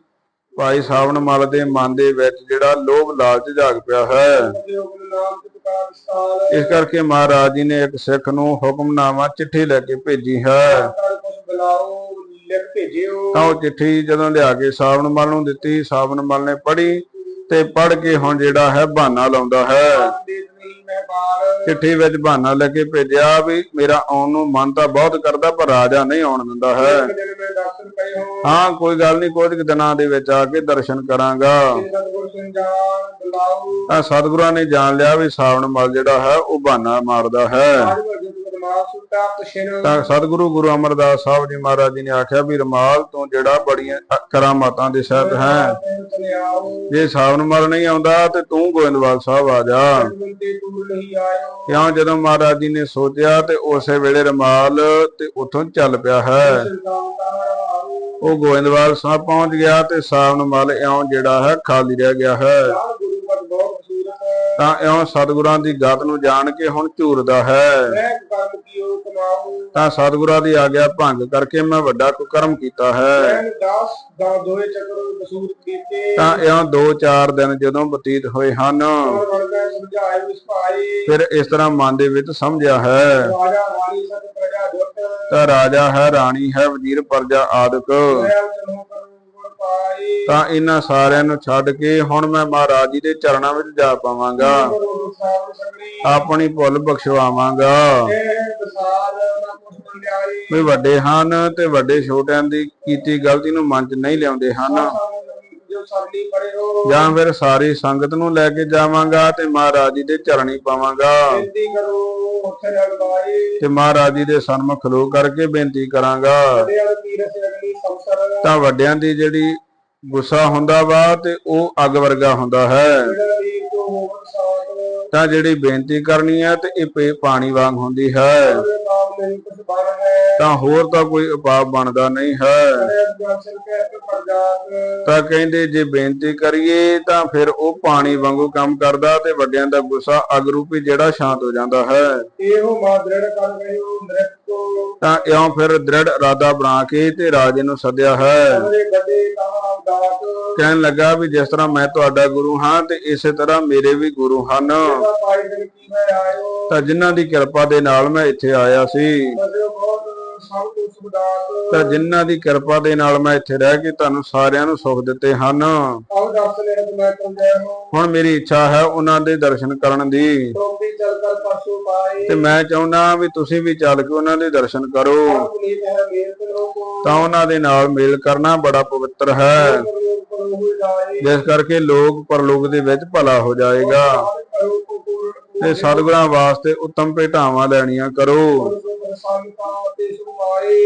ਭਾਈ ਸਾਵਣ ਮਲ ਦੇ ਮਨ ਦੇ ਵਿੱਚ ਜਿਹੜਾ ਲੋਭ ਲਾਲਚ ਜਾਗ ਪਿਆ ਹੈ। ਇਸ ਕਰਕੇ ਮਹਾਰਾਜ ਜੀ ਨੇ ਇੱਕ ਸਿੱਖ ਨੂੰ ਹੁਕਮਨਾਮਾ ਚਿੱਠੀ ਲੈ ਕੇ ਭੇਜੀ ਹੈ। ਤਾਂ ਉਹ ਚਿੱਠੀ ਜਦੋਂ ਲਿਆ ਕੇ ਸਾਵਣ ਮਲ ਨੂੰ ਦਿੱਤੀ ਸਾਵਣ ਮਲ ਨੇ ਪੜ੍ਹੀ। ਤੇ ਪੜ ਕੇ ਹੁਣ ਜਿਹੜਾ ਹੈ ਬਹਾਨਾ ਲਾਉਂਦਾ ਹੈ। ਚਿੱਠੀ ਵਿੱਚ ਬਹਾਨਾ ਲੈ ਕੇ ਭੇਜਿਆ ਵੀ ਮੇਰਾ ਆਉਣ ਨੂੰ ਮਨ ਤਾਂ ਬਹੁਤ ਕਰਦਾ ਪਰ ਰਾਜਾ ਨਹੀਂ ਆਉਣ ਦਿੰਦਾ ਹੈ। ਹੋ ਕੋਈ ਗੱਲ ਨਹੀਂ ਕੁਝ ਦਿਨਾਂ ਦੇ ਵਿੱਚ ਆ ਕੇ ਦਰਸ਼ਨ ਕਰਾਂਗਾ। ਸਤਿਗੁਰਾਂ ਨੇ ਜਾਣ ਲਿਆ ਵੀ ਸਾਵਣ ਮਲ ਜਿਹੜਾ ਹੈ ਉਹ ਬਹਾਨਾ ਮਾਰਦਾ ਹੈ। ਆਜ ਸੁਟਾ ਤਸ਼ਿਨ ਤਾਂ ਸਤਿਗੁਰੂ ਗੁਰੂ ਅਮਰਦਾਸ ਸਾਹਿਬ ਜੀ ਮਹਾਰਾਜ ਜੀ ਨੇ ਆਖਿਆ ਵੀ ਰਮਾਲ ਤੋਂ ਜਿਹੜਾ ਬੜੀਆਂ ਕਰਾਮਾਤਾਂ ਦੇ ਸਹਿਤ ਹੈ। ਜੇ ਸਾਵਣ ਮਲ ਨਹੀਂ ਆਉਂਦਾ ਤੇ ਤੂੰ ਗੋਇੰਦਵਾਲ ਸਾਹਿਬ ਆ ਜਾ। ਕਿਉਂ? ਜਦੋਂ ਮਹਾਰਾਜ ਜੀ ਨੇ ਸੋਚਿਆ ਤੇ ਉਸੇ ਵੇਲੇ ਰਮਾਲ ਤੇ ਉੱਥੋਂ ਚੱਲ ਪਿਆ ਹੈ। ਉਹ ਗੋਇੰਦਵਾਲ ਸਾਹਿਬ ਪਹੁੰਚ ਗਿਆ ਤੇ ਸਾਵਨ ਮਲ ਇਉਂ ਜਿਹੜਾ ਹੈ ਖਾਲੀ ਰਹਿ ਗਿਆ ਹੈ। ਤਾਂ ਇਉਂ ਸਤਿਗੁਰਾਂ ਦੀ ਗਤ ਨੂੰ ਜਾਣ ਕੇ ਹੁਣ ਝੂਰਦਾ ਹੈ। ਤਾਂ ਸਤਿਗੁਰਾਂ ਦੀ ਆਗਿਆ ਭੰਗ ਕਰਕੇ ਮੈਂ ਵੱਡਾ ਕੁਕਰਮ ਕੀਤਾ ਹੈ। ਤਾਂ ਇਉਂ 2-4 ਦਿਨ ਜਦੋਂ ਬਤੀਤ ਹੋਏ ਹਨ, ਫਿਰ ਇਸ ਤਰ੍ਹਾਂ ਮਨ ਦੇ ਵਿੱਚ ਸਮਝਿਆ ਹੈ। ਤਾਂ ਰਾਜਾ ਹੈ, ਰਾਣੀ ਹੈ, ਵਜ਼ੀਰ, ਪਰਜਾ, ਆਦਿਕ। ਤਾਂ ਇਹਨਾਂ ਸਾਰਿਆਂ ਨੂੰ ਛੱਡ ਕੇ ਹੁਣ ਮੈਂ ਮਹਾਰਾਜ ਜੀ ਦੇ ਚਰਨਾਂ ਵਿੱਚ ਜਾ ਪਾਵਾਂਗਾ। ਆਪਣੀ ਭੁੱਲ ਬਖਸ਼ਵਾਵਾਂਗਾ। ਵੀ ਵੱਡੇ ਹਨ ਤੇ ਵੱਡੇ ਛੋਟਿਆਂ ਦੀ ਕੀਤੀ ਗਲਤੀ ਨੂੰ ਮਨ 'ਚ ਨਹੀਂ ਲਿਆਉਂਦੇ ਹਨ। ਜੋ ਸਰਲੀ ਪੜੇ ਹੋ। ਜਾਂ ਫਿਰ ਸਾਰੀ ਸੰਗਤ ਨੂੰ ਲੈ ਕੇ ਜਾਵਾਂਗਾ ਤੇ ਮਹਾਰਾਜ ਜੀ ਦੇ ਚਰਣੀ ਪਾਵਾਂਗਾ। ਬੇਨਤੀ ਕਰੋ ਉੱਥੇ ਰਗਵਾਈ ਤੇ ਮਹਾਰਾਜ ਜੀ ਦੇ ਸਨਮੁਖ ਖਲੋ ਕਰਕੇ ਬੇਨਤੀ ਕਰਾਂਗਾ। ਤਾਂ ਵੱਡਿਆਂ ਦੀ ਜਿਹੜੀ ਗੁੱਸਾ ਹੁੰਦਾ ਵਾ ਤੇ ਉਹ ਅੱਗ ਵਰਗਾ ਹੁੰਦਾ ਹੈ। ਤਾਂ ਜਿਹੜੀ ਬੇਨਤੀ ਕਰਨੀ ਹੈ ਤੇ ਇਹ ਪਾਣੀ ਵਾਂਗ ਹੁੰਦੀ ਹੈ। ਬਣ ਹੈ। ਤਾਂ ਹੋਰ ਤਾਂ ਕੋਈ ਉਪਾਅ ਬਣਦਾ ਨਹੀਂ ਹੈ। ਦਰਸ਼ਨ ਤੇ ਪ੍ਰਜਾਤ ਤਾਂ ਕਹਿੰਦੇ ਜੇ ਬੇਨਤੀ ਕਰੀਏ ਤਾਂ ਫਿਰ ਉਹ ਪਾਣੀ ਵਾਂਗੂ ਕੰਮ ਕਰਦਾ ਤੇ ਵੱਡਿਆਂ ਦਾ ਗੁੱਸਾ ਅੱਗ ਰੂਪੀ ਜਿਹੜਾ ਸ਼ਾਂਤ ਹੋ ਜਾਂਦਾ ਹੈ। ਇਹੋ ਮਾ ਦ੍ਰਿੜ ਕਰ ਗਏ ਹੋ ਨ੍ਰਿਤ ਕੋ। ਤਾਂ ਇਉਂ ਫਿਰ ਦ੍ਰਿੜ ਇਰਾਦਾ ਬਣਾ ਕੇ ਤੇ ਰਾਜੇ ਨੂੰ ਸੱਦਿਆ ਹੈ। ਉਹਦੇ ਗੱਡੇ ਕਹਾ ਦਾਤ ਕਹਿਣ ਲੱਗਾ ਵੀ ਜਿਸ ਤਰ੍ਹਾਂ ਮੈਂ ਤੁਹਾਡਾ ਗੁਰੂ ਹਾਂ ਤੇ ਇਸੇ ਤਰ੍ਹਾਂ ਮੇਰੇ ਵੀ ਗੁਰੂ ਹਨ। ਤਾਂ ਜਿਨ੍ਹਾਂ ਦੀ ਕਿਰਪਾ ਦੇ ਨਾਲ ਮੈਂ ਇੱਥੇ ਆਇਆ ਸੀ। ਤੋਂ ਜਿਨ੍ਹਾਂ ਦੀ ਕਿਰਪਾ ਦੇ ਨਾਲ ਮੈਂ ਇੱਥੇ ਰਹਿ ਕੇ ਤੁਹਾਨੂੰ ਸਾਰਿਆਂ ਨੂੰ ਸੁਖ ਦਿੱਤੇ ਹਨ। ਹੁਣ ਮੇਰੀ ਇੱਛਾ ਹੈ ਉਹਨਾਂ ਦੇ ਦਰਸ਼ਨ ਕਰਨ ਦੀ। ਤੇ ਮੈਂ ਚਾਹੁੰਦਾ ਵੀ ਤੁਸੀਂ ਵੀ ਚੱਲ ਕੇ ਉਹਨਾਂ ਦੇ ਦਰਸ਼ਨ ਕਰੋ। ਤੇ ਉਹਨਾਂ ਦੇ ਨਾਲ ਮੇਲ ਕਰਨਾ ਬੜਾ ਪਵਿੱਤਰ ਹੈ। ਜਿਸ ਕਰਕੇ ਲੋਕ ਪਰਲੋਕ ਦੇ ਵਿੱਚ ਭਲਾ ਹੋ ਜਾਏਗਾ। ਤੇ ਸਤਿਗੁਰਾਂ ਵਾਸਤੇ ਉੱਤਮ ਭੇਟਾਵਾਂ ਲੈਣੀਆਂ ਕਰੋ।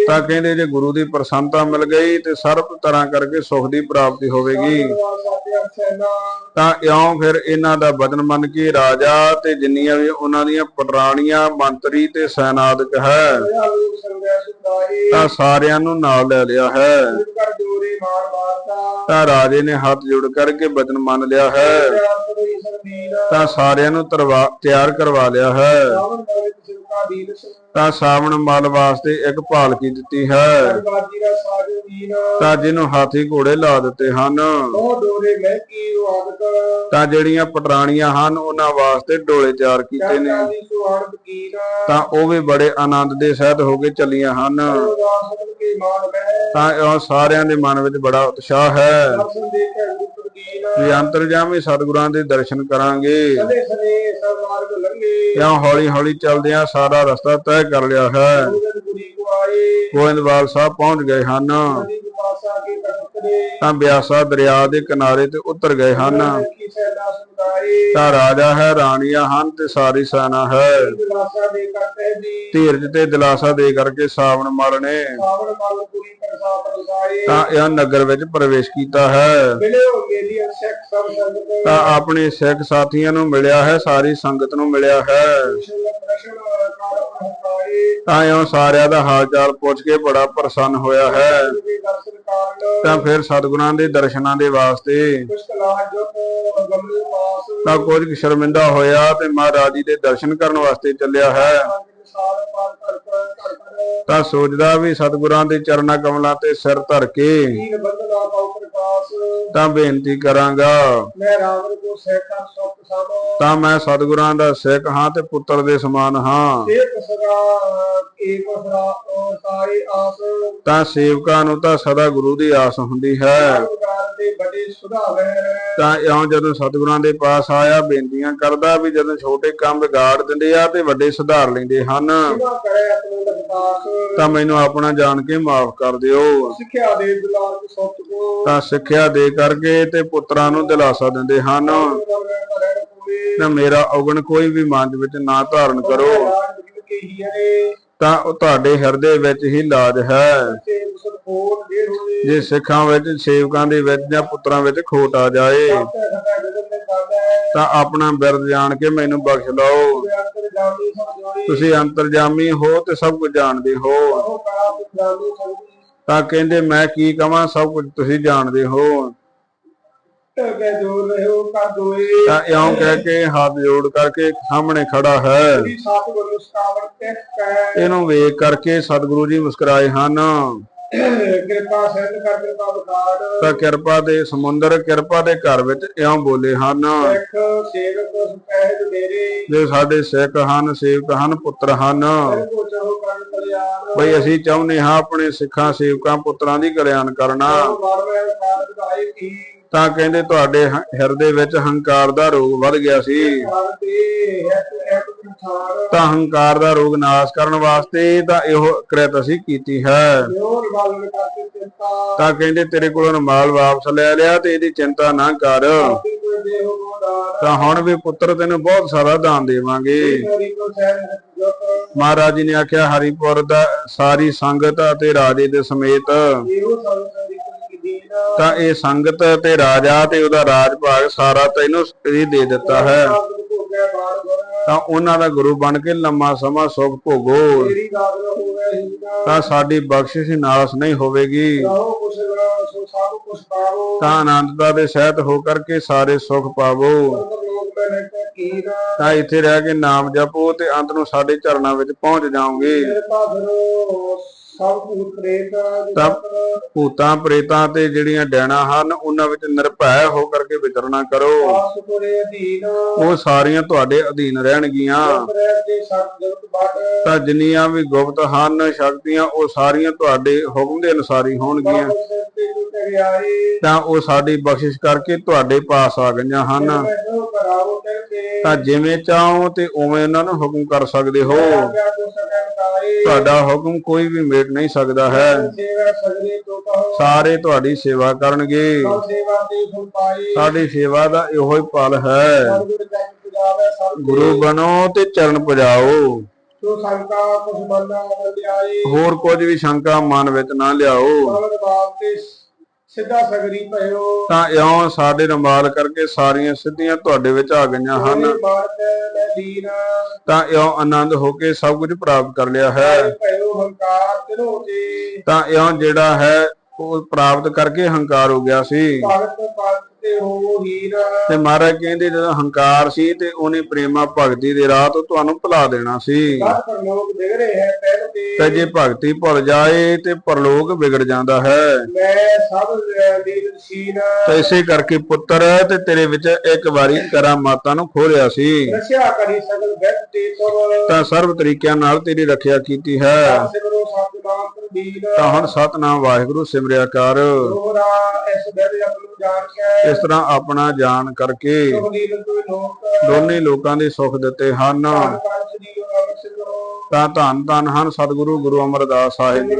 ਤਾਂ ਕਹਿੰਦੇ ਜੇ ਗੁਰੂ ਦੀ ਪ੍ਰਸੰਨਤਾ ਮਿਲ ਗਈ ਤੇ ਸਰਬ ਤਰ੍ਹਾਂ ਕਰਕੇ ਸੁਖ ਦੀ ਪ੍ਰਾਪਤੀ ਹੋਵੇਗੀ। ਤਾਂ ਇਉਂ ਫਿਰ ਇਹਨਾਂ ਦਾ ਬਚਨ ਮੰਨ ਕੇ ਰਾਜਾ ਤੇ ਜਿੰਨੀਆਂ ਵੀ ਉਹਨਾਂ ਦੀਆਂ ਪਟਰਾਣੀਆਂ ਮੰਤਰੀ ਤੇ ਸੈਨਾਦਿਕ ਹੈ, ਤਾਂ ਸਾਰਿਆਂ ਨੂੰ ਨਾਲ ਲੈ ਲਿਆ ਹੈ। ਤਾਂ ਰਾਜੇ ਨੇ ਹੱਥ ਜੋੜ ਕਰਕੇ ਬਚਨ ਮੰਨ ਲਿਆ ਹੈ। ਤਾਂ ਸਾਰਿਆਂ ਨੂੰ ਤਰਵਾ- ਤਿਆਰ ਕਰਵਾ ਲਿਆ ਹੈ। ਤਾਂ ਸਾਵਣ ਮਲ ਵਾਸਤੇ ਇੱਕ ਪਾਲਕੀ ਦਿੱਤੀ ਹੈ। ਤਾਂ ਜਿਹਨੂੰ ਹਾਥੀ ਘੋੜੇ ਲਾ ਦਿੱਤੇ ਹਨ। ਤਾਂ ਜਿਹੜੀਆਂ ਪਟਰਾਣੀਆਂ ਹਨ ਉਹਨਾਂ ਵਾਸਤੇ ਡੋਲੇ ਤਿਆਰ ਕੀਤੇ ਨੇ। ਤਾਂ ਉਹ ਵੀ ਬੜੇ ਆਨੰਦ ਦੇ ਸਹਿਤ ਹੋ ਕੇ ਚੱਲੀਆਂ ਹਨ। ਤਾਂ ਇਹ ਸਾਰਿਆਂ ਦੇ ਮਨ ਵਿੱਚ ਬੜਾ ਉਤਸ਼ਾਹ ਹੈ। ਵੀ ਅੰਤਰਜਾਮੀ ਸਤਿਗੁਰਾਂ ਦੇ ਦਰਸ਼ਨ ਕਰਾਂਗੇ। ਇਉਂ ਹੌਲੀ ਹੌਲੀ ਚੱਲਦਿਆਂ ਸਾਰਾ ਰਸਤਾ ਤੈਅ ਕਰ ਲਿਆ ਹੈ। ਗੁਰੂ ਗੋਇੰਦਵਾਲ ਸਾਹਿਬ ਪਹੁੰਚ ਗਏ ਹਨ। ਤਾਂ ਬਿਆਸਾ ਦਰਿਆ ਦੇ ਕਿਨਾਰੇ ਤੇ ਉਤਰ ਗਏ ਹਨ। ਤਾਂ ਰਾਜਾ ਹੈ, ਰਾਣੀਆਂ ਹਨ ਤੇ ਸਾਰੀ ਸੈਨਾ ਹੈ। ਧੀਰਜ ਤੇ ਦਿਲਾਸਾ ਦੇ ਕਰਕੇ ਸਾਵਣ ਮਲ ਨੇ। ਤਾਂ ਇਹ ਨਗਰ ਵਿੱਚ ਪ੍ਰਵੇਸ਼ ਕੀਤਾ ਹੈ। ਤਾਂ ਆਪਣੇ ਸਿੱਖ ਸਾਥੀਆਂ ਨੂੰ ਮਿਲਿਆ ਹੈ, ਸਾਰੀ ਸੰਗਤ ਨੂੰ ਮਿਲਿਆ ਹੈ। ਤਾਂ ਇਹ ਸਾਰਿਆਂ ਦਾ ਹਾਲ ਚਾਲ ਪੁੱਛ ਕੇ ਬੜਾ ਪ੍ਰਸੰਨ ਹੋਇਆ ਹੈ। ਤਾਂ ਫਿਰ ਸਤਿਗੁਰਾਂ ਦੇ ਦਰਸ਼ਨਾਂ ਦੇ ਵਾਸਤੇ ਤਾਂ ਕੁਝ ਸ਼ਰਮਿੰਦਾ ਹੋਇਆ ਤੇ ਮਹਾਰਾਜ ਜੀ ਦੇ ਦਰਸ਼ਨ ਕਰਨ ਵਾਸਤੇ ਚੱਲਿਆ ਹੈ। ਤਾਂ ਸੋਚਦਾ ਵੀ ਸਤਿਗੁਰਾਂ ਦੇ ਚਰਨਾਂ ਕਮਲਾਂ ਤੇ ਸਿਰ ਧਰ ਕੇ ਤਾਂ ਬੇਨਤੀ ਕਰਾਂਗਾ। ਮੈਂ ਰਾਵਣ ਕੋ ਸਹਿਕਾ ਸਭ। ਸਾਮੋ ਤਾਂ ਮੈਂ ਸਤਿਗੁਰਾਂ ਦਾ ਸਿੱਖ ਹਾਂ ਤੇ ਪੁੱਤਰ ਦੇ ਸਮਾਨ ਹਾਂ। ਤਾਂ ਸੇਵਕਾਂ ਨੂੰ ਤਾਂ ਸਦਾ ਗੁਰੂ ਦੀ ਆਸ ਹੁੰਦੀ ਹੈ। ਤਾਂ ਇਉਂ ਜਦੋਂ ਸਤਿਗੁਰਾਂ ਦੇ ਪਾਸ ਆਇਆ ਬੇਨਤੀਆਂ ਕਰਦਾ ਵੀ ਜਦੋਂ ਛੋਟੇ ਕੰਮ ਵਿਗਾੜ ਦਿੰਦੇ ਆ ਤੇ ਵੱਡੇ ਸੁਧਾਰ ਲੈਂਦੇ ਹਨ। ਤਾਂ ਮੈਨੂੰ ਆਪਣਾ ਜਾਣ ਕੇ ਮਾਫ ਕਰ ਦਿਓ। ਸਿੱਖਿਆ ਦੇ ਦੁਲਾਰ ਕੋ ਸਤ ਕੋ। ਤਾਂ ਸਿੱਖਿਆ ਦੇ ਕਰਕੇ ਤੇ ਪੁੱਤਰਾਂ ਨੂੰ ਦਿਲਾਸਾ ਦਿੰਦੇ ਹਨ। ਤਾਂ ਮੇਰਾ ਔਗਣ ਕੋਈ ਵੀ ਮਨ ਦੇ ਵਿੱਚ ਨਾ ਧਾਰਨ ਕਰੋ। ਤਾਂ ਉਹ ਤੁਹਾਡੇ ਹਿਰਦੇ ਵਿੱਚ ਹੀ ਲਾਜ ਹੈ। ਜੇ ਸਿੱਖਾਂ ਵਿੱਚ ਸੇਵਕਾਂ ਦੇ ਵਿੱਚ ਜਾਂ ਪੁੱਤਰਾਂ ਵਿੱਚ ਖੋਟ ਆ ਜਾਏ। ਤਾਂ ਆਪਣਾ ਬਿਰਦ ਜਾਣ ਕੇ ਮੈਨੂੰ ਬਖਸ਼ ਲਓ ਤੁਸੀਂ ਅੰਤਰਜਾਮੀ ਹੋ ਤੇ ਸਭ ਕੁਝ ਜਾਣਦੇ ਹੋ। ਤਾਂ ਕਹਿੰਦੇ, ਮੈਂ ਕੀ ਕਵਾਂ? ਸਭ ਕੁਝ ਤੁਸੀਂ ਜਾਣਦੇ ਹੋ। ਤਾਂ ਇਉਂ ਕਹਿ ਕੇ ਹੱਥ ਜੋੜ ਕਰਕੇ ਸਾਹਮਣੇ ਖੜਾ ਹੈ। ਇਹਨੂੰ ਵੇਖ ਕਰਕੇ ਸਤਿਗੁਰੂ ਜੀ ਮੁਸਕਰਾਏ ਹਨ। ਕਿਰਪਾ ਸਹਿਤ ਕਰ ਕਿਰਪਾ ਬਖਾੜ ਤਾਂ ਕਿਰਪਾ ਦੇ ਸਮੁੰਦਰ ਕਿਰਪਾ ਦੇ ਘਰ ਵਿੱਚ ਇਉਂ ਬੋਲੇ ਹਨ। ਸਿੱਖ ਸੇਵਕ ਸਹਿਜ ਮੇਰੇ ਜੇ ਸਾਡੇ ਸਿੱਖ ਹਨ ਸੇਵਕ ਹਨ ਪੁੱਤਰ ਹਨ। ਬਈ ਅਸੀਂ ਚਾਹੁੰਦੇ ਹਾਂ ਆਪਣੇ ਸਿੱਖਾਂ ਸੇਵਕਾਂ ਪੁੱਤਰਾਂ ਦੀ ਕਲਿਆਣ ਕਰਨਾ। ਤਾਂ ਕਹਿੰਦੇ ਤੁਹਾਡੇ ਹਿਰਦੇ ਵਿੱਚ ਹੰਕਾਰ ਦਾ ਰੋਗ ਵੱਧ ਗਿਆ ਸੀ। ਤਾਂ ਹੰਕਾਰ ਦਾ ਰੋਗ ਨਾਸ਼ ਕਰਨ ਵਾਸਤੇ ਤਾਂ ਇਹੋ ਕਿਰਤ ਅਸੀਂ ਕੀਤੀ ਹੈ। ਤਾਂ ਕਹਿੰਦੇ ਤੇਰੇ ਕੋਲੋਂ ਮਾਲ ਵਾਪਸ ਲੈ ਲਿਆ ਤੇ ਇਹਦੀ ਚਿੰਤਾ ਨਾ ਕਰ। ਤਾਂ ਹੁਣ ਵੀ ਪੁੱਤਰ ਤੈਨੂੰ ਬਹੁਤ ਸਾਰਾ ਦਾਨ ਦੇਵਾਂਗੇ। ਮਹਾਰਾਜ ਜੀ ਨੇ ਆਖਿਆ, ਹਰੀਪੁਰ ਦਾ ਸਾਰੀ ਸੰਗਤ ਅਤੇ ਰਾਜੇ ਦੇ ਸਮੇਤ ਤਾਂ ਇਹ ਸੰਗਤ ਤੇ ਰਾਜਾ ਤੇ ਉਹਦਾ ਰਾਜ ਭਾਗ ਸਾਰਾ ਤੈਨੂੰ ਇਹ ਦੇ ਦਿੱਤਾ ਹੈ। ਤਾਂ ਉਹਨਾਂ ਦਾ ਗੁਰੂ ਬਣ ਕੇ ਲੰਮਾ ਸਮਾਂ ਸੁਖ ਭੋਗੋ। ਹੋਵੇ ਤਾਂ ਸਾਡੀ ਬਖਸ਼ਿਸ਼ ਨਾਸ ਨਹੀਂ ਹੋਵੇਗੀ। ਤਾਂ ਆਨੰਦਤਾ ਦੇ ਸਹਿਤ ਹੋ ਕਰਕੇ ਸਾਰੇ ਸੁਖ ਪਾਵੋ। ਤਾਂ ਇੱਥੇ ਰਹਿ ਕੇ ਨਾਮ ਜਪੋ ਤੇ ਅੰਤ ਨੂੰ ਸਾਡੇ ਚਰਨਾਂ ਵਿੱਚ ਪਹੁੰਚ ਜਾਓਗੇ। ਸਭ ਭੂਤ ਪ੍ਰੇਤ ਤਾਂ ਭੂਤਾਂ ਪ੍ਰੇਤਾਂ ਤੇ ਜਿਹੜੀਆਂ ਡੈਣਾ ਹਨ ਉਹਨਾਂ ਵਿੱਚ ਨਿਰਭੈ ਹੋ ਕਰਕੇ ਵਿਚਰਨਾ ਕਰੋ। ਉਹ ਸਾਰੀਆਂ ਤੁਹਾਡੇ ਅਧੀਨ ਰਹਿਣਗੀਆਂ। ਤਾਂ ਜਿੰਨੀਆਂ ਵੀ ਗੁਪਤ ਹਨ ਸ਼ਕਤੀਆਂ ਉਹ ਸਾਰੀਆਂ ਤੁਹਾਡੇ ਹੁਕਮ ਦੇ ਅਨੁਸਾਰ ਹੀ ਹੋਣਗੀਆਂ ਤੇ ਉਹ ਸਾਡੀ ਬਖਸ਼ਿਸ਼ ਕਰਕੇ ਤੁਹਾਡੇ ਪਾਸ ਆ ਗਈਆਂ ਹਨ। ਤੇ ਜਿਵੇਂ ਚਾਹੋ ਤੇ ਉਵੇਂ ਉਹਨਾਂ ਨੂੰ ਹੁਕਮ ਕਰ ਸਕਦੇ ਹੋ। ਤੁਹਾਡਾ ਹੁਕਮ ਕੋਈ ਵੀ ਮੇਟ ਨਹੀਂ ਸਕਦਾ ਹੈ। ਸਾਰੇ ਤੁਹਾਡੀ ਸੇਵਾ ਕਰਨਗੇ। ਸਾਡੀ ਸੇਵਾ ਦਾ ਇਹੋ ਹੀ ਫਲ ਹੈ। ਗੁਰੂ ਬਣੋ ਤੇ ਚਰਨ ਪਜਾਓ। ਤੋ ਸੰਕਾ ਕੁਛ ਬੰਦਾ ਲਿਆਈ ਹੋਰ ਕੁਝ ਵੀ ਸ਼ੰਕਾ ਮਨ ਵਿੱਚ ਨਾ ਲਿਆਓ। ਸਿੱਧਾ ਸਗਰੀ ਭਇਓ ਤਾਂ ਇਉਂ ਸਾਡੇ ਰਮਾਲ ਕਰਕੇ ਸਾਰੀਆਂ ਸਿੱਧੀਆਂ ਤੁਹਾਡੇ ਵਿੱਚ ਆ ਗਈਆਂ ਹਨ। ਤਾਂ ਇਉਂ ਆਨੰਦ ਹੋ ਕੇ ਸਭ ਕੁਝ ਪ੍ਰਾਪਤ ਕਰ ਲਿਆ ਹੈ। ਹੰਕਾਰ ਤੇ ਤਾਂ ਇਉਂ ਜਿਹੜਾ ਹੈ ਉਹ ਪ੍ਰਾਪਤ ਕਰਕੇ ਹੰਕਾਰ ਹੋ ਗਿਆ ਸੀ। ਭਗਤ ਤੇ ਹੋ ਹੀਰ। ਤੇ ਮਹਾਰਾਜ ਕਹਿੰਦੇ ਜਦੋਂ ਹੰਕਾਰ ਸੀ ਤੇ ਉਹਨੇ ਪ੍ਰੇਮਾ ਭਗਤੀ ਦੇ ਰਾਹ ਤੋਂ ਤੁਹਾਨੂੰ ਭੁਲਾ ਦੇਣਾ ਸੀ। ਪ੍ਰਲੋਕ ਰਹੇ ਤੇ ਤੇ ਜੇ ਭਗਤੀ ਭੁੱਲ ਜਾਏ ਤੇ ਪਰਲੋਕ ਵਿਗੜ ਜਾਂਦਾ ਹੈ। ਮੈਂ ਸਭ ਤਾਂ ਇਸੇ ਕਰਕੇ ਪੁੱਤਰ ਤੇ ਤੇਰੇ ਵਿੱਚ ਇੱਕ ਵਾਰੀ ਕਰਾਮਾਤਾਂ ਨੂੰ ਖੋਲਿਆ ਸੀ। ਰਸਿਆ ਕਰੀ ਸਗਲ ਬੈਠ ਤੇ ਸਰਬ ਤਰੀਕਿਆਂ ਨਾਲ ਤੇਰੀ ਰੱਖਿਆ ਕੀਤੀ ਹੈ। ਸਿਮਰੋ ਤਾਂ ਹੁਣ ਸਤਨਾਮ ਵਾਹਿਗੁਰੂ ਸਿਮਰਿਆ ਕਰ। ਇਸ ਤਰ੍ਹਾਂ ਆਪਣਾ ਜਾਣ ਕਰਕੇ ਦੋਨੇ ਲੋਕਾਂ ਦੇ ਸੁਖ ਦਿੱਤੇ ਹਨ। ਤਾਂ ਧੰਨ ਧੰਨ ਹਨ ਸਤਿਗੁਰੂ ਗੁਰੂ ਅਮਰਦਾਸ ਸਾਹਿਬ ਜੀ।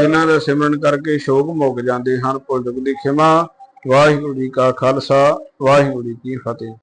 ਜਿਨ੍ਹਾਂ ਦਾ ਸਿਮਰਨ ਕਰਕੇ ਸ਼ੋਕ ਮੁੱਕ ਜਾਂਦੇ ਹਨ। ਚੁੱਕ ਦੀ ਖਿਮਾ। ਵਾਹਿਗੁਰੂ ਜੀ ਕਾ ਖਾਲਸਾ ਵਾਹਿਗੁਰੂ ਜੀ ਕੀ ਫਤਿਹ।